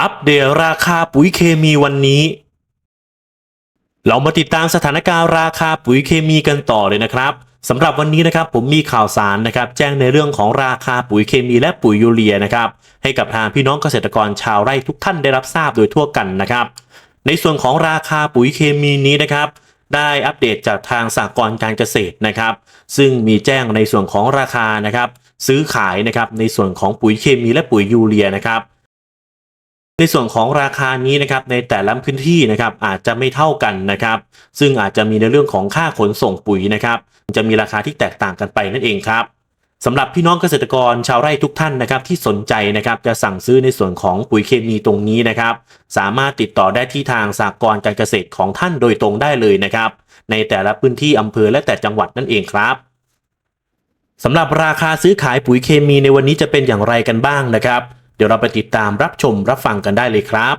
อัปเดตราคาปุ๋ยเคมีวันนี้ เรามาติดตามสถานการณ์ราคาปุ๋ยเคมีกันต่อเลยนะครับสำหรับวันนี้นะครับผมมีข่าวสารนะครับ แจ้งในเรื่องของราคาปุ๋ยเคมีและปุ๋ยยูเรียนะครับ ให้กับทางพี่น้องเกษตรกรชาวไร่ทุกท่านได้รับทราบโดยทั่วกันนะครับ ในส่วนของราคาปุ๋ยเคมีนี้นะครับ ได้อัปเดตจากทางสากลการเกษตรนะครับ ซึ่งมีแจ้งในส่วนของราคานะครับ ซื้อขายนะครับในส่วนของปุ๋ยเคมีและปุ๋ยยูเรียนะครับ ในส่วนของราคานี้นะครับในแต่ละพื้นที่นะครับอาจจะไม่เท่ากันนะครับ ซึ่งอาจจะมีในเรื่องของค่าขนส่งปุ๋ยนะครับ จะมีราคาที่แตกต่างกันไปนั่นเองครับสำหรับพี่น้องเกษตรกรชาวไร่ทุกท่านนะครับที่สนใจนะครับจะสั่งซื้อในส่วนของปุ๋ยเคมีตรงนี้นะครับ สามารถติดต่อได้ที่ทางสากลการเกษตรของท่านโดยตรงได้เลยนะครับ ในแต่ละพื้นที่อำเภอและแต่จังหวัดนั่นเองครับสำหรับราคาซื้อขายปุ๋ยเคมีในวันนี้จะเป็นอย่างไรกันบ้างนะครับ ดี๋ยวเราไปติดตามรับชมรับฟังกันได้เลยครับ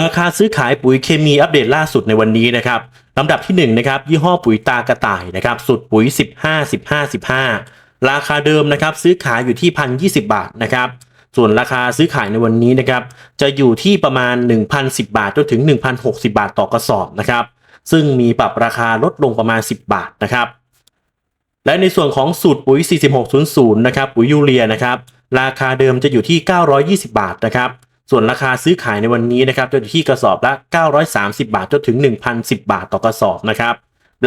ราคาซื้อขายปุ๋ยเคมีอัปเดตล่าสุดในวันนี้นะครับลำดับที่1นะครับยี่ห้อปุ๋ยตากระต่ายนะครับสุดปุ๋ย 15 15 15 ราคาเดิมนะครับซื้อขายอยู่ที่1,020บาทนะครับส่วนราคาซื้อขายในวันนี้นะครับจะอยู่ที่ประมาณ 1,010 บาทจนถึง 1,060 บาทต่อกระสอบนะครับซึ่งมีปรับราคาลดลงประมาณ 10 บาทนะครับ และในส่วนของสูตรปุ๋ย 4600 นะครับ ปุ๋ยยูเรียนะครับ ราคาเดิมจะอยู่ที่ 920 บาทนะครับ ส่วนราคาซื้อขายในวันนี้นะครับจะอยู่ที่กระสอบละ 930 บาทจนถึง 1,010 บาทต่อกระสอบนะครับ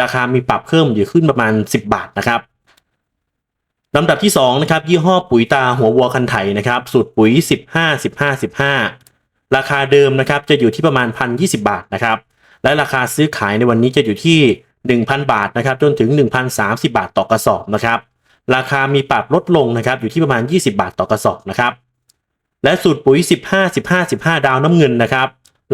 ราคามีปรับเพิ่มอยู่ขึ้นประมาณ 10 บาทนะครับลำดับที่2นะครับยี่ห้อปุ๋ยตาหัววัวคันไถนะครับ สูตรปุ๋ย 15 15 15 ราคาเดิมนะครับจะอยู่ที่ประมาณ 1,020 บาทนะครับ และราคาซื้อขายในวันนี้จะอยู่ที่ 1,000 บาทนะครับจนถึง 1,030 บาทต่อกระสอบนะครับราคามีปรับลดลงนะครับอยู่ที่ประมาณ 20 บาทต่อกระสอบนะครับและสูตรปุ๋ย 15 15 15 ดาวน้ำเงินนะครับ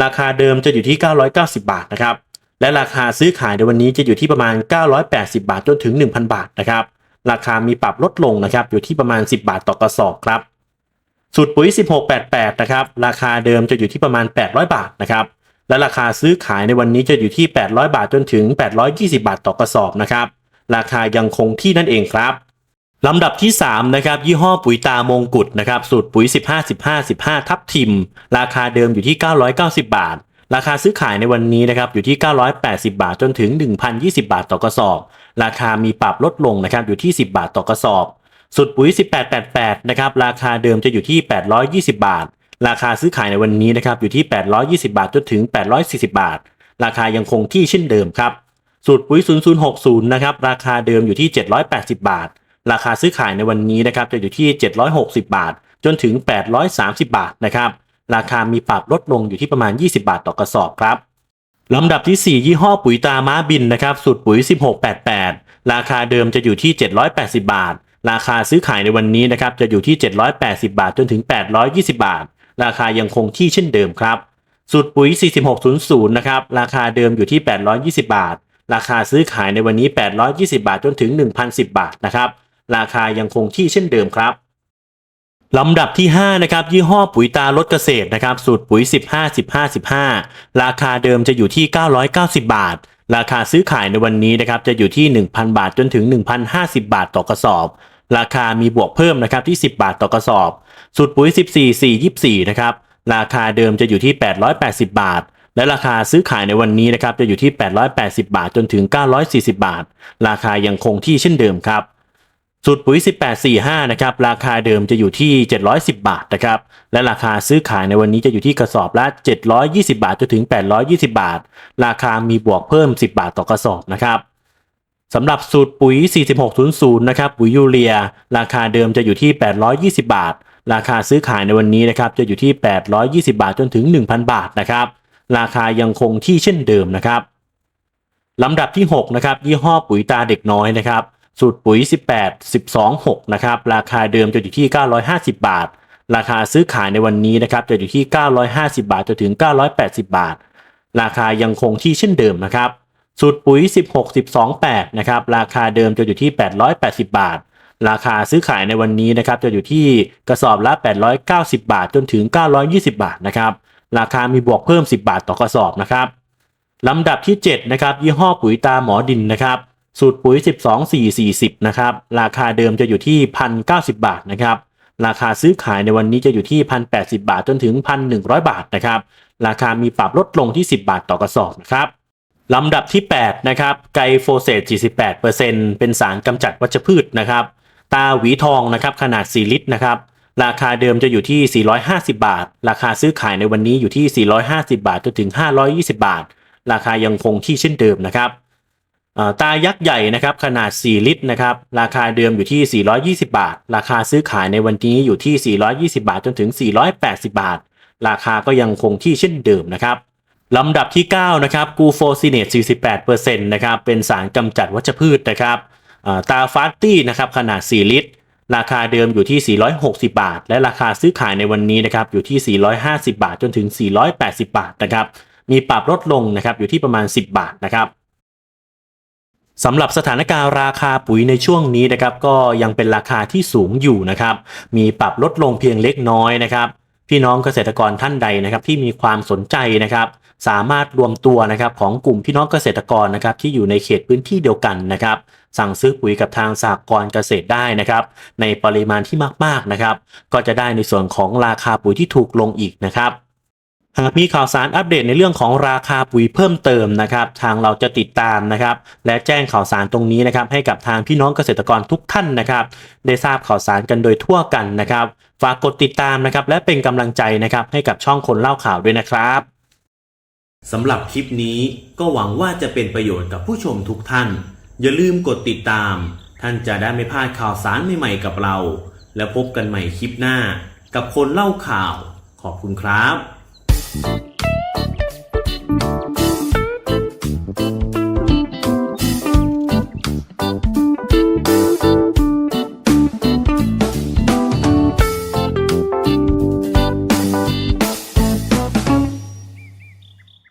ราคาเดิมจะอยู่ที่ 990 บาทนะครับและราคาซื้อขายในวันนี้จะอยู่ที่ประมาณ 980 บาทจนถึง 1,000 บาทนะครับราคามีปรับลดลงนะครับอยู่ที่ประมาณ 10 บาทต่อกระสอบครับสูตรปุ๋ย 1688 นะครับ ราคาเดิมจะอยู่ที่ประมาณ 800 บาทนะครับ และราคาซื้อขายในวันนี้จะอยู่ที่ 800 บาทจนถึง 820 บาทต่อกระสอบนะครับ ราคายังคงที่นั่นเองครับลำดับที่ 3 นะครับ ยี่ห้อปุ๋ยตามงกุฎนะครับ สูตรปุ๋ย 15 15 15 ทับทิม ราคาเดิมอยู่ที่ 990 บาท ราคาซื้อขายในวันนี้นะครับอยู่ที่ 980 บาทจนถึง 1,020 บาทต่อกระสอบ ราคามีปรับลดลงนะครับอยู่ที่ 10 บาทต่อกระสอบ สูตรปุ๋ย 1888 นะครับ ราคาเดิมจะอยู่ที่ 820 บาท ราคาซื้อขายในวันนี้นะครับอยู่ที่ 820 บาทจนถึง 840 บาท ราคายังคงที่เช่นเดิมครับ สูตรปุ๋ย 0060 นะครับราคาเดิมอยู่ที่ 780 บาท ราคาซื้อขายในวันนี้นะครับจะอยู่ที่ 760 บาท จนถึง 830 บาทนะครับราคามีปรับลดลงอยู่ที่ประมาณ 20 บาทต่อกระสอบครับลำดับที่ 4 ยี่ห้อปุ๋ยตาม้าบินนะครับสูตรปุ๋ย 1688 ราคาเดิมจะอยู่ที่ 780 บาท ราคาซื้อขายในวันนี้นะครับจะอยู่ที่ 780 บาท จนถึง 820 บาท ราคายังคงที่เช่นเดิมครับสูตรปุ๋ย 4600 นะครับ ราคาเดิมอยู่ที่ 820 บาท ราคาซื้อขายในวันนี้ 820 บาทจนถึง 1,010 บาทนะครับ ราคายังคงที่เช่นเดิมครับลำดับที่ 5 นะครับ ยี่ห้อปุ๋ยตาลดเกษตรนะครับ สูตรปุ๋ย 15 15 15 ราคาเดิมจะอยู่ที่ 990 บาท ราคาซื้อขายในวันนี้นะครับ จะอยู่ที่ 1,000 บาทจนถึง 1,050 บาทต่อกระสอบ ราคามีบวกเพิ่มนะครับที่ 10 บาทต่อกระสอบ สูตรปุ๋ย 14 4 24 นะครับ ราคาเดิมจะอยู่ที่ 880 บาท และราคาซื้อขายในวันนี้นะครับจะอยู่ที่ 880 บาทจนถึง 940 บาท ราคายังคงที่เช่นเดิมครับสูตรปุ๋ย 1845 นะครับ ราคาเดิมจะอยู่ที่ 710 บาทนะครับ และราคาซื้อขายในวันนี้จะอยู่ที่กระสอบละ 720 บาทจนถึง 820 บาท ราคามีบวกเพิ่ม 10 บาทต่อกระสอบนะครับ สำหรับสูตรปุ๋ย 4600 นะครับ ปุ๋ยยูเรีย ราคาเดิมจะอยู่ที่ 820 บาท ราคาซื้อขายในวันนี้นะครับ จะอยู่ที่ 820 บาทจนถึง 1,000 บาทนะครับ ราคายังคงที่เช่นเดิมนะครับลำดับที่ 6 นะครับ ยี่ห้อปุ๋ยตาเด็กน้อยนะครับ สูตรปุ๋ย 18 12 6 นะครับ ราคาเดิมจะอยู่ที่ 950 บาท ราคาซื้อขายในวันนี้นะครับ จะอยู่ที่ 950 บาทจนถึง 980 บาท ราคายังคงที่เช่นเดิมนะครับ สูตรปุ๋ย 16 12 8นะครับราคาเดิมจะอยู่ที่ 880 บาท ราคาซื้อขายในวันนี้นะครับจะอยู่ที่กระสอบละ 890 บาท จนถึง 920 บาทนะครับราคามีบวกเพิ่ม 10 บาทต่อกระสอบนะครับลำดับที่ 7 นะครับ ยี่ห้อปุ๋ยตาหมอดินนะครับสูตรปุ๋ย 12 4 40 นะครับ ราคาเดิมจะอยู่ที่ 1,090 บาทนะครับ ราคาซื้อขายในวันนี้จะอยู่ที่ 1,080 บาทจนถึง 1,100 บาทนะครับ ราคามีปรับลดลงที่ 10 บาทต่อกระสอบนะครับ ลำดับที่ 8 นะครับไกโฟเซต48%เป็นสารกำจัดวัชพืชนะครับ ตาหวีทองนะครับขนาด 4 ลิตรนะครับ ราคาเดิมจะอยู่ที่ 450 บาท ราคาซื้อขายในวันนี้อยู่ที่ 450 บาทจนถึง 520 บาท ราคายังคงที่เช่นเดิมนะครับตายักษ์ใหญ่นะครับขนาด 4 ลิตรนะครับราคาเดิมอยู่ที่ 420 บาท ราคาซื้อขายในวันนี้อยู่ที่ 420 บาทจนถึง 480 บาท ราคาก็ยังคงที่เช่นเดิมนะครับ ลำดับที่ 9 นะครับกูโฟซิเนต48%นะครับเป็นสารกำจัดวัชพืชนะครับตาฟาสตี้นะครับขนาด 4 ลิตร ราคาเดิมอยู่ที่ 460 บาท และราคาซื้อขายในวันนี้นะครับอยู่ที่ 450 บาทจนถึง 480 บาทนะครับมีปรับลดลงนะครับอยู่ที่ประมาณ 10 บาทนะครับสำหรับสถานการณ์ราคาปุ๋ยในช่วงนี้นะครับก็ยังเป็นราคาที่สูงอยู่นะครับมีปรับลดลงเพียงเล็กน้อยนะครับพี่น้องเกษตรกรท่านใดนะครับที่มีความสนใจนะครับ สามารถรวมตัวนะครับของกลุ่มพี่น้องเกษตรกรนะครับที่อยู่ในเขตพื้นที่เดียวกันนะครับสั่งซื้อปุ๋ยกับทางสหกรณ์เกษตรได้นะครับ ในปริมาณที่มากๆนะครับ ก็จะได้ในส่วนของราคาปุ๋ยที่ถูกลงอีกนะครับหากมีข่าวสารอัปเดตในเรื่องของราคาปุ๋ยเพิ่มเติมนะครับ ทางเราจะติดตามนะครับ และแจ้งข่าวสารตรงนี้นะครับ ให้กับทางพี่น้องเกษตรกรทุกท่านนะครับ ได้ทราบข่าวสารกันโดยทั่วกันนะครับ ฝากกดติดตามนะครับ และเป็นกำลังใจนะครับ ให้กับช่องคนเล่าข่าวด้วยนะครับ สำหรับคลิปนี้ก็หวังว่าจะเป็นประโยชน์กับผู้ชมทุกท่าน อย่าลืมกดติดตาม ท่านจะได้ไม่พลาดข่าวสารใหม่ๆกับเรา และพบกันใหม่คลิปหน้า กับคนเล่าข่าว ขอบคุณครับ